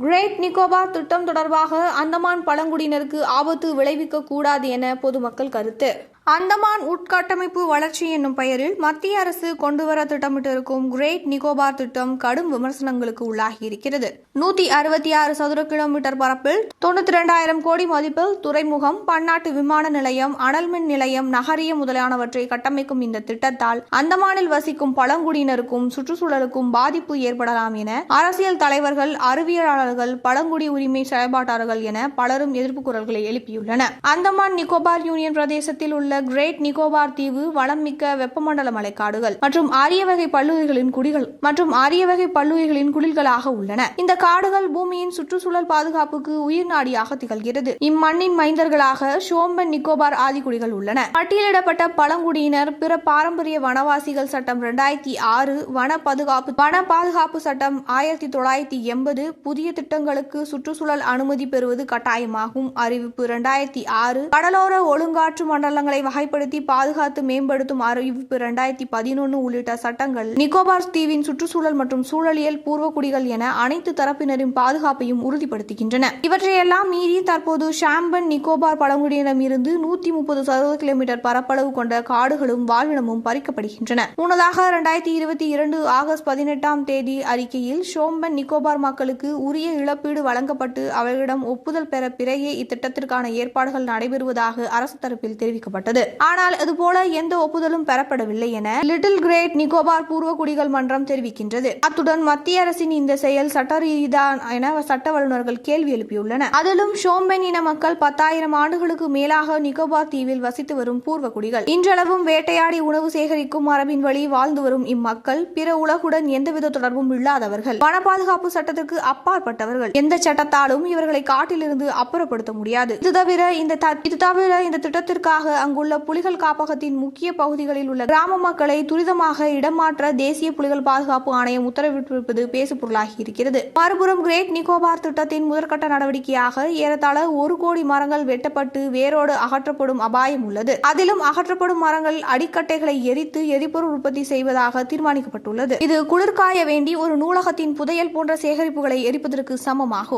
Great Nicobar திட்டம் தொடர்பாக அந்தமான் பழங்குடியினருக்கு ஆபத்து விளைவிக்க கூடாது என பொதுமக்கள் கருத்து. அந்தமான் உட்கட்டமைப்பு வளர்ச்சி என்னும் பெயரில் மத்திய அரசு கொண்டுவர திட்டமிட்டிருக்கும் கிரேட் நிக்கோபார் திட்டம் கடும் விமர்சனங்களுக்கு உள்ளாகி இருக்கிறது நூத்தி அறுபத்தி ஆறு சதுர கிலோமீட்டர் பரப்பில் தொண்ணூத்தி இரண்டாயிரம் கோடி மதிப்பில் துறைமுகம் பன்னாட்டு விமான நிலையம் அனல்மின் நிலையம் நகரிய முதலானவற்றை கட்டமைக்கும் இந்த திட்டத்தால் அந்தமானில் வசிக்கும் பழங்குடியினருக்கும் சுற்றுச்சூழலுக்கும் பாதிப்பு ஏற்படலாம் என அரசியல் தலைவர்கள் அறிவியலாளர்கள் பழங்குடி உரிமை செயல்பாட்டாளர்கள் என பலரும் எதிர்ப்பு குரல்களை எழுப்பியுள்ளனர். அந்தமான் நிக்கோபார் யூனியன் பிரதேசத்தில் உள்ள கிரேட் நிக்கோபார் தீவு வளம் மிக்க வெப்பமண்டல மலைக்காடுகள் மற்றும் ஆரிய வகை பல்லுயிர்களின் குடிகள் மற்றும் ஆரிய வகை பல்லுயிர்களின் குடில்களாக உள்ளன. இந்த காடுகள் பூமியின் சுற்றுச்சூழல் பாதுகாப்புக்கு உயிர் நாடியாக திகழ்கிறது. இம்மண்ணின் மைந்தர்களாக ஷோம்பன் நிக்கோபார் ஆதிக்குடிகள் உள்ளன. பட்டியலிடப்பட்ட பழங்குடியினர் பிற பாரம்பரிய வனவாசிகள் சட்டம் இரண்டாயிரத்தி ஆறு வன பாதுகாப்பு வன பாதுகாப்பு சட்டம் ஆயிரத்தி தொள்ளாயிரத்தி எண்பது புதிய திட்டங்களுக்கு சுற்றுச்சூழல் அனுமதி பெறுவது கட்டாயமாகும். அறிவிப்பு இரண்டாயிரத்தி ஆறு கடலோர ஒழுங்காற்று மண்டலங்களை வகைப்படுத்தி பாதுகாத்து மேம்படுத்தும் அறிவிப்பு இரண்டாயிரத்தி பதினொன்று உள்ளிட்ட சட்டங்கள். நிக்கோபார் தீவின் சுற்றுச்சூழல் மற்றும் சூழலியல் பூர்வக்குடிகள் என அனைத்து தரப்பினரின் பாதுகாப்பையும் உறுதிப்படுத்துகின்றன. இவற்றையெல்லாம் மீறி தற்போது ஷாம்பன் நிக்கோபார் பழங்குடியினமிருந்து நூத்தி முப்பது சதுர கிலோமீட்டர் பரப்பளவு கொண்ட காடுகளும் வாழ்விடமும் பறிக்கப்படுகின்றன. முன்னதாக இரண்டாயிரத்தி இருபத்தி இரண்டு ஆகஸ்ட் பதினெட்டாம் தேதி அறிக்கையில் ஷோம்பன் நிக்கோபார் மக்களுக்கு உரிய இழப்பீடு வழங்கப்பட்டு அவர்களிடம் ஒப்புதல் பெற பிறகே இத்திட்டத்திற்கான ஏற்பாடுகள் நடைபெறுவதாக அரசு தரப்பில் தெரிவிக்கப்பட்டது. ஆனால் இதுபோல எந்த ஒப்புதலும் பெறப்படவில்லை என லிட்டில் கிரேட் நிக்கோபார் பூர்வகுடிகள் மன்றம் தெரிவிக்கின்றது. அத்துடன் மத்திய அரசின் இந்த செயல் சட்டரீதிதான் என சட்ட வல்லுநர்கள் கேள்வி எழுப்பியுள்ளனர். அதிலும் ஷோம்பென் இன மக்கள் பத்தாயிரம் ஆண்டுகளுக்கு மேலாக நிக்கோபார் தீவில் வசித்து வரும் பூர்வகுடிகள் இன்றளவும் வேட்டையாடி உணவு சேகரிக்கும் மரபின் வழி வாழ்ந்து வரும் இம்மக்கள் பிற உலகுடன் எந்தவித தொடர்பும் இல்லாதவர்கள். வன பாதுகாப்பு சட்டத்திற்கு அப்பாற்பட்டவர்கள். எந்த சட்டத்தாலும் இவர்களை காட்டிலிருந்து அப்புறப்படுத்த முடியாது. இது தவிர இந்த இது தவிர இந்த திட்டத்திற்காக அங்குள்ள புலிகள் காப்பகத்தின் முக்கிய பகுதிகளில் உள்ள கிராம மக்களை துரிதமாக இடமாற்ற தேசிய புலிகள் பாதுகாப்பு ஆணையம் உத்தரவிட்டிருப்பது பேசுபொருளாகி இருக்கிறது. மறுபுறம் கிரேட் நிக்கோபார் திட்டத்தின் முதற்கட்ட நடவடிக்கையாக ஏறத்தாழ ஒரு கோடி மரங்கள் வெட்டப்பட்டு வேரோடு அகற்றப்படும் அபாயம் உள்ளது. அதிலும் அகற்றப்படும் மரங்கள் அடிக்கட்டைகளை எரித்து எரிபொருள் உற்பத்தி செய்வதாக தீர்மானிக்கப்பட்டுள்ளது. இது குளிர்காய வேண்டி ஒரு நூலகத்தின் புதையல் போன்ற சேகரிப்புகளை எரிப்பதற்கு சமமாகும்.